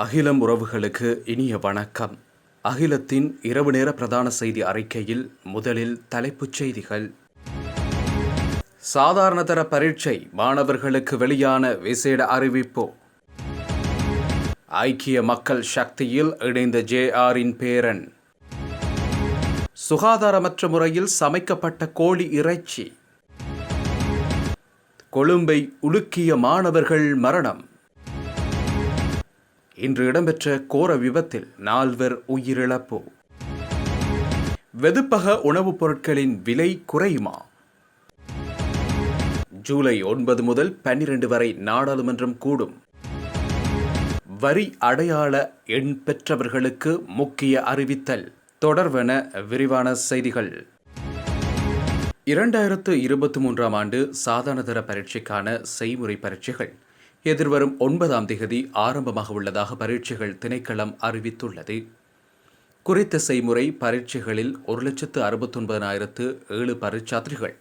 அகிலம் உறவுகளுக்கு இனிய வணக்கம். அகிலத்தின் இரவு நேர பிரதான செய்தி அறிக்கையில் முதலில் தலைப்புச் செய்திகள். சாதாரணதர பரீட்சை மாணவர்களுக்கு வெளியான விசேட அறிவிப்பு. ஐக்கிய மக்கள் சக்தியில் இணைந்த ஜே ஆரின் பேரன். சுகாதாரமற்ற முறையில் சமைக்கப்பட்ட கோழி இறைச்சி. கொழும்பை உலுக்கிய மாணவர்கள் மரணம். இன்று இடம்பெற்ற கோர விபத்தில் நால்வர் உயிரிழப்பு. வெதுப்பக உணவுப் பொருட்களின் விலை குறையுமா? ஜூலை ஒன்பது முதல் பன்னிரண்டு வரை நாடாளுமன்றம் கூடும். வரி அடையாள எண் பெற்றவர்களுக்கு முக்கிய அறிவித்தல். தொடர்வென விரிவான செய்திகள். இரண்டாயிரத்து இருபத்தி மூன்றாம் ஆண்டு சாதாரணதர பரீட்சைக்கான செய்முறை பரீட்சைகள். எதிர்வரும் ஒன்பதாம் திகதி ஆரம்பமாக உள்ளதாக பரீட்சைகள் திணைக்களம் அறிவித்துள்ளது. குறித்த செய்முறை பரீட்சைகளில் ஒரு லட்சத்து அறுபத்தொன்பதாயிரத்து ஏழு பரீட்சார்த்திகள்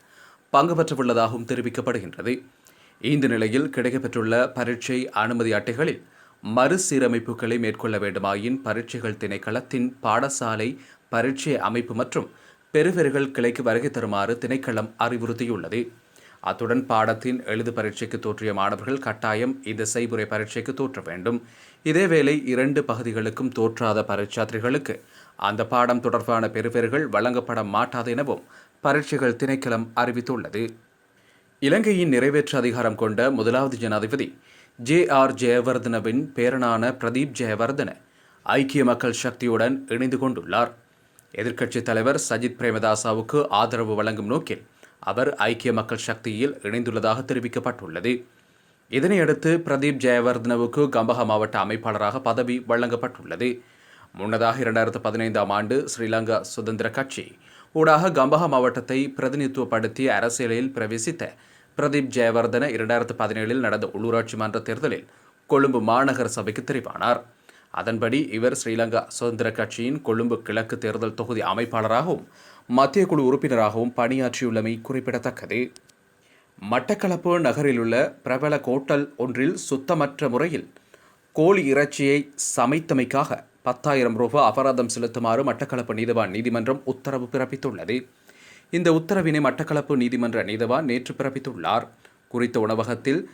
பங்கு பெற்றவுள்ளதாகவும் தெரிவிக்கப்படுகின்றது. இந்த நிலையில் கிடைக்கப்பெற்றுள்ள பரீட்சை அனுமதி அட்டைகளில் மறுசீரமைப்புகளை மேற்கொள்ள வேண்டுமாயின் பரீட்சைகள் திணைக்களத்தின் பாடசாலை பரீட்சை அமைப்பு மற்றும் பெருவெறுகள் கிளைக்கு வருகை தருமாறு திணைக்களம் அறிவுறுத்தியுள்ளது. அத்துடன் பாடத்தின் எழுது பரீட்சைக்கு தோற்றிய மாணவர்கள் கட்டாயம் இந்த செய்முறை பரீட்சைக்கு தோற்ற வேண்டும். இதேவேளை இரண்டு பகுதிகளுக்கும் தோற்றாத பரீட்சார்த்திகளுக்கு அந்த பாடம் தொடர்பான பெறுபேறுகள் வழங்கப்பட மாட்டாது எனவும் பரீட்சைகள் திணைக்களம் அறிவித்துள்ளது. இலங்கையின் நிறைவேற்று அதிகாரம் கொண்ட முதலாவது ஜனாதிபதி ஜே ஆர் ஜெயவர்தனவின் பேரனான பிரதீப் ஜெயவர்தன ஐக்கிய மக்கள் சக்தியுடன் இணைந்து கொண்டுள்ளார். எதிர்க்கட்சித் தலைவர் சஜித் பிரேமதாசாவுக்கு ஆதரவு வழங்கும் நோக்கில் அவர் ஐக்கிய மக்கள் சக்தியில் இணைந்துள்ளதாக தெரிவிக்கப்பட்டுள்ளது. இதனையடுத்து பிரதீப் ஜெயவர்தனவுக்கு கம்பஹா மாவட்ட அமைப்பாளராக பதவி வழங்கப்பட்டுள்ளது. முன்னதாக இரண்டாயிரத்து பதினைந்தாம் ஆண்டு ஸ்ரீலங்கா சுதந்திர கட்சி ஊடாக கம்பஹா மாவட்டத்தை பிரதிநிதித்துவப்படுத்தி அரசியலில் பிரவேசித்த பிரதீப் ஜெயவர்தன இரண்டாயிரத்து பதினேழில் நடந்த உள்ளூராட்சி மன்ற தேர்தலில் கொழும்பு மாநகர சபைக்கு தெரிவானார். அதன்படி இவர் ஸ்ரீலங்கா சுதந்திர கட்சியின் கொழும்பு கிழக்கு தேர்தல் தொகுதி அமைப்பாளராகவும் மத்திய குழு உறுப்பினராகவும் பணியாற்றியுள்ளமை குறிப்பிடத்தக்கது. மட்டக்களப்பு நகரிலுள்ள பிரபல கோட்டல் ஒன்றில் சுத்தமற்ற முறையில் கோழி இறைச்சியை சமைத்தமைக்காக பத்தாயிரம் ரூபாய் அபராதம் செலுத்துமாறு மட்டக்களப்பு நீதிவான் நீதிமன்றம் உத்தரவு பிறப்பித்துள்ளது. இந்த உத்தரவினை மட்டக்களப்பு நீதிமன்ற நீதிவான் நேற்று பிறப்பித்துள்ளார். குறித்த உணவகத்தில்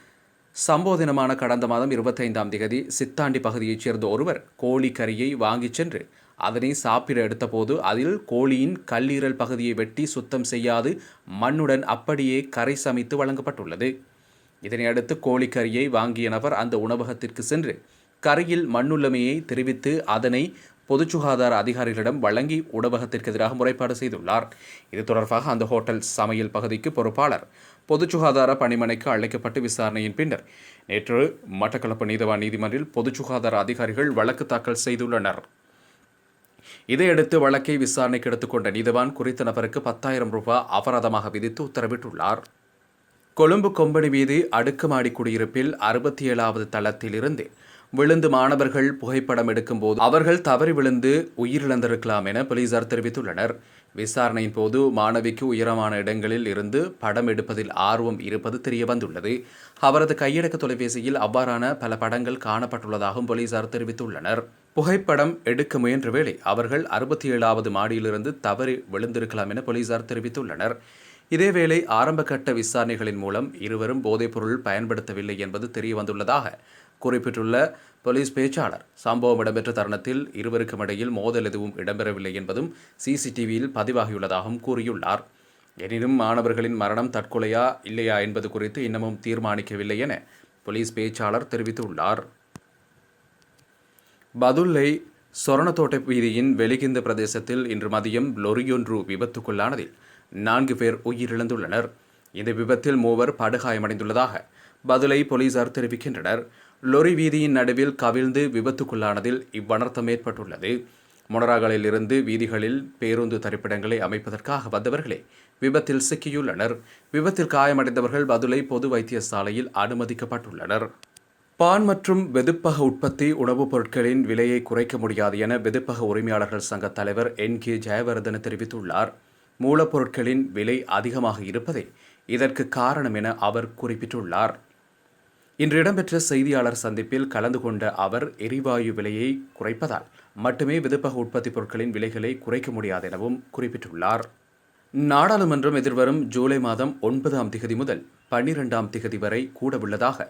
சம்போதனமான கடந்த மாதம் இருபத்தைந்தாம் திகதி சித்தாண்டி பகுதியைச் சேர்ந்த ஒருவர் கோழி கறியை வாங்கிச் சென்று அதனை சாப்பிட எடுத்தபோது அதில் கோழியின் கல்லீரல் பகுதியை வெட்டி சுத்தம் செய்யாது. மண்ணுடன் அப்படியே கரை சமைத்து வழங்கப்பட்டுள்ளது. இதனையடுத்து கோழிக்கறியை வாங்கிய நபர் அந்த உணவகத்திற்கு சென்று கரையில் மண்ணுள்ளமையை தெரிவித்து அதனை பொது சுகாதார அதிகாரிகளிடம் வழங்கி உணவகத்திற்கு எதிராக முறைப்பாடு செய்துள்ளார். இது தொடர்பாக அந்த ஹோட்டல் சமையல் பகுதிக்கு பொறுப்பாளர் பொது சுகாதார பணிமனைக்கு அழைக்கப்பட்டு விசாரணையின் பின்னர் நேற்று மட்டக்களப்பு நீதவான் நீதிமன்றில் பொது சுகாதார அதிகாரிகள் வழக்கு தாக்கல் செய்துள்ளனர். இதையடுத்து வழக்கை விசாரணைக்கு எடுத்துக்கொண்ட நீதவான் குறித்த நபருக்கு பத்தாயிரம் ரூபாய் அபராதமாக விதித்து உத்தரவிட்டுள்ளார். கொழும்பு கொம்பனி மீது அடுக்குமாடி குடியிருப்பில் அறுபத்தி ஏழாவது தளத்திலிருந்து விழுந்து மாணவர்கள் புகைப்படம் எடுக்கும்போது அவர்கள் தவறி விழுந்து உயிரிழந்திருக்கலாம் என போலீசார் தெரிவித்துள்ளனர். விசாரணையின் போது மாணவிக்கு உயரமான இடங்களில் இருந்து படம் எடுப்பதில் ஆர்வம் இருப்பது தெரிய வந்துள்ளது அவரது கையடக்க தொலைபேசியில் அவ்வாறான பல படங்கள் காணப்பட்டுள்ளதாகவும் போலீசார் தெரிவித்துள்ளனர். புகைப்படம் எடுக்க முயன்ற வேளை அவர்கள் அறுபத்தி ஏழாவது மாடியிலிருந்து தவறி விழுந்திருக்கலாம் என போலீசார் தெரிவித்துள்ளனர். இதேவேளை ஆரம்பகட்ட விசாரணைகளின் மூலம் இருவரும் போதைப்பொருள் பயன்படுத்தவில்லை என்பது தெரியவந்துள்ளதாக குறிப்பிட்டுள்ள போலீஸ் பேச்சாளர் சம்பவம் இடம்பெற்ற தருணத்தில் இருவருக்கும் இடையில் மோதல் எதுவும் இடம்பெறவில்லை என்பதும் சிசிடிவியில் பதிவாகியுள்ளதாகவும் கூறியுள்ளார். எனினும் மாணவர்களின் மரணம் தற்கொலையா இல்லையா என்பது குறித்து இன்னமும் தீர்மானிக்கவில்லை என போலீஸ் பேச்சாளர் தெரிவித்துள்ளார். பதுல்லை சொரணத்தோட்டை வீதியின் வெளிகிந்த பிரதேசத்தில் இன்று மதியம் லொரியொன்று விபத்துக்குள்ளானதில் நான்கு பேர் உயிரிழந்துள்ளனர். இந்த விபத்தில் மூவர் படுகாயமடைந்துள்ளதாக பதுலை போலீசார் தெரிவிக்கின்றனர். லொரி வீதியின் நடுவில் கவிழ்ந்து விபத்துக்குள்ளானதில் இவ்வனர்த்தம் ஏற்பட்டுள்ளது. மொனராகலில் இருந்து வீதிகளில் பேருந்து தரிப்பிடங்களை அமைப்பதற்காக வந்தவர்களே விபத்தில் சிக்கியுள்ளனர். விபத்தில் காயமடைந்தவர்கள் பதுலை பொது வைத்தியசாலையில் அனுமதிக்கப்பட்டுள்ளனர். பான் மற்றும் வெதுப்பக உற்பத்தி உணவுப் பொருட்களின் விலையை குறைக்க முடியாது என வெதுப்பக உரிமையாளர்கள் சங்க தலைவர் என். கே. ஜெயவர்தன தெரிவித்துள்ளார். மூலப்பொருட்களின் விலை அதிகமாக இருப்பதே இதற்கு காரணம் என அவர் குறிப்பிட்டுள்ளார். இன்று இடம்பெற்ற செய்தியாளர் சந்திப்பில் கலந்து கொண்ட அவர் எரிவாயு விலையை குறைப்பதால் மட்டுமே விதுப்பக உற்பத்தி பொருட்களின் விலைகளை குறைக்க முடியாது எனவும் குறிப்பிட்டுள்ளார். நாடாளுமன்றம் எதிர்வரும் ஜூலை மாதம் ஒன்பதாம் திகதி முதல் பன்னிரெண்டாம் திகதி வரை கூடவுள்ளதாக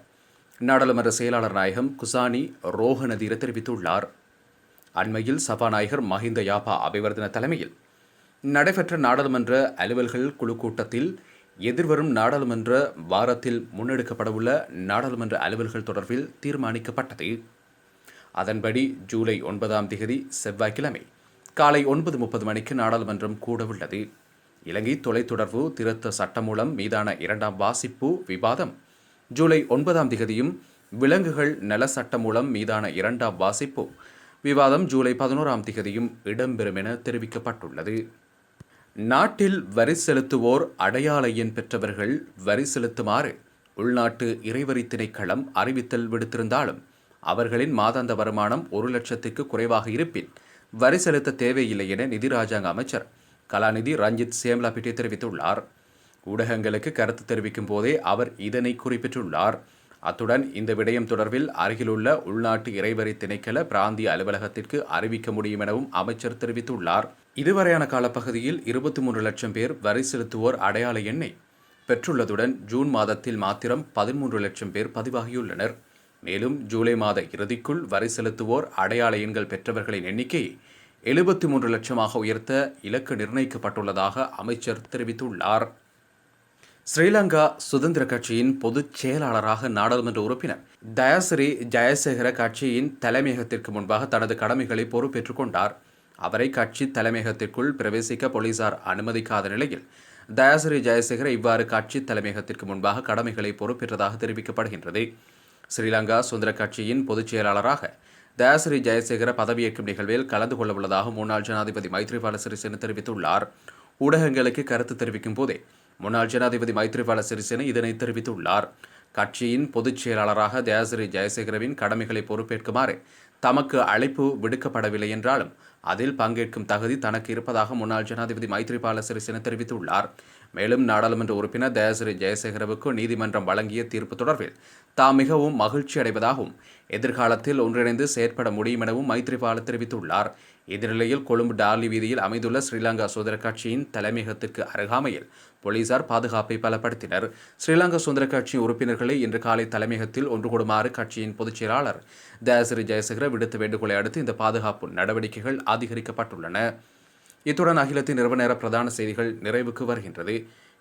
நாடாளுமன்ற செயலாளர் நாயகம் குசானி ரோஹனதீர தெரிவித்துள்ளார். அண்மையில் சபாநாயகர் மஹிந்த யாபா அபிவர்தன தலைமையில் நடைபெற்ற நாடாளுமன்ற அலுவல்கள் குழு கூட்டத்தில் எதிர்வரும் நாடாளுமன்ற வாரத்தில் முன்னெடுக்கப்படவுள்ள நாடாளுமன்ற அலுவல்கள் தொடர்பில் தீர்மானிக்கப்பட்டது. அதன்படி ஜூலை ஒன்பதாம் திகதி செவ்வாய்க்கிழமை காலை ஒன்பது முப்பது மணிக்கு நாடாளுமன்றம் கூடவுள்ளது. இலங்கை தொலைத்தொடர்பு திருத்த சட்டமூலம் மீதான இரண்டாம் வாசிப்பு விவாதம் ஜூலை ஒன்பதாம் திகதியும் விலங்குகள் நல சட்டமூலம் மீதான இரண்டாம் வாசிப்பு. விவாதம் ஜூலை பதினோராம் திகதியும் இடம்பெறும் என தெரிவிக்கப்பட்டுள்ளது. நாட்டில் வரி செலுத்துவோர் அடையாள எண் பெற்றவர்கள் வரி செலுத்துமாறு உள்நாட்டு இறைவரி திணைக்களம் அறிவித்தல் விடுத்திருந்தாலும் அவர்களின் மாதாந்த வருமானம் ஒரு லட்சத்துக்கு குறைவாக இருப்பின் வரி செலுத்த தேவையில்லை என நிதி ராஜாங்க அமைச்சர் கலாநிதி ரஞ்சித் சேம்லாபிட்டே தெரிவித்துள்ளார். ஊடகங்களுக்கு கருத்து தெரிவிக்கும் போதே அவர் இதனை குறிப்பிட்டுள்ளார். அத்துடன் இந்த விடயம் தொடர்பில் அருகிலுள்ள உள்நாட்டு இறைவரி திணைக்கள பிராந்திய அலுவலகத்திற்கு அறிவிக்க முடியும் எனவும் அமைச்சர் தெரிவித்துள்ளார். இதுவரையான காலப்பகுதியில் இருபத்தி மூன்று லட்சம் பேர் வரி செலுத்துவோர் அடையாள எண்ணை பெற்றுள்ளதுடன் ஜூன் மாதத்தில் மாத்திரம் பதிமூன்று லட்சம் பேர் பதிவாகியுள்ளனர். மேலும் ஜூலை மாத இறுதிக்குள் வரி செலுத்துவோர் அடையாள எண்கள் பெற்றவர்களின் எண்ணிக்கை எழுபத்தி மூன்று லட்சமாக உயர்த்த இலக்கு நிர்ணயிக்கப்பட்டுள்ளதாக அமைச்சர் தெரிவித்துள்ளார். ஸ்ரீலங்கா சுதந்திர கட்சியின் பொதுச் செயலாளராக நாடாளுமன்ற உறுப்பினர் தயாசிரி ஜெயசேகர கட்சியின் தலைமையகத்திற்கு முன்பாக தனது கடமைகளை பொறுப்பேற்றுக் கொண்டார். அவரை கட்சி தலைமையகத்திற்குள் பிரவேசிக்க போலீசார் அனுமதிக்காத நிலையில் தயாசிரி ஜெயசேகர இவ்வாறு கட்சி தலைமையகத்திற்கு முன்பாக கடமைகளை பொறுப்பேற்றதாக தெரிவிக்கப்படுகின்றது. ஸ்ரீலங்கா சுதந்திர கட்சியின் பொதுச் செயலாளராக தயாசிரி ஜெயசேகர பதவியேற்கும் நிகழ்வில் கலந்து கொள்ளவுள்ளதாக முன்னாள் ஜனாதிபதி மைத்ரிபால சிறிசேன தெரிவித்துள்ளார். ஊடகங்களுக்கு கருத்து தெரிவிக்கும் போதே முன்னாள் ஜனாதிபதி மைத்ரிபால சிறிசேன இதனை தெரிவித்துள்ளார். கட்சியின் பொதுச் செயலாளராக தயாசிரி ஜெயசேகரவின் கடமைகளை பொறுப்பேற்குமாறு தமக்கு அழைப்பு விடுக்கப்படவில்லை என்றாலும் அதில் பங்கேற்கும் தகுதி தனக்கு இருப்பதாக முன்னாள் ஜனாதிபதி மைத்ரிபால சிறிசேன தெரிவித்துள்ளார். மேலும் நாடாளுமன்ற உறுப்பினர் தயாசிரி ஜெயசேகரவுக்கு நீதிமன்றம் வழங்கிய தீர்ப்பு தொடர்பில் தாம் மிகவும் மகிழ்ச்சி அடைவதாகவும் எதிர்காலத்தில் ஒன்றிணைந்து செயற்பட முடியும் எனவும் மைத்ரிபால தெரிவித்துள்ளார். இந்நிலையில் கொழும்பு டார்லி வீதியில் அமைந்துள்ள ஸ்ரீலங்கா சுதந்திர கட்சியின் தலைமையகத்திற்கு அருகாமையில் போலீசார் பாதுகாப்பை பலப்படுத்தினர். ஸ்ரீலங்கா சுதந்திர கட்சி உறுப்பினர்களை இன்று காலை தலைமையகத்தில் ஒன்று கூடுமாறு கட்சியின் பொதுச் செயலாளர் தயாசிரி ஜெயசேகர விடுத்த வேண்டுகோளை அடுத்து இந்த பாதுகாப்பு நடவடிக்கைகள் அதிகரிக்கப்பட்டுள்ளன. இத்துடன் அகிலத்தின் இரவு நேர பிரதான செய்திகள் நிறைவுக்கு வருகின்றது.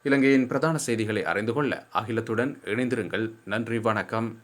இலங்கையின் பிரதான செய்திகளை அறிந்து கொள்ள அகிலத்துடன் இணைந்திருங்கள். நன்றி வணக்கம்.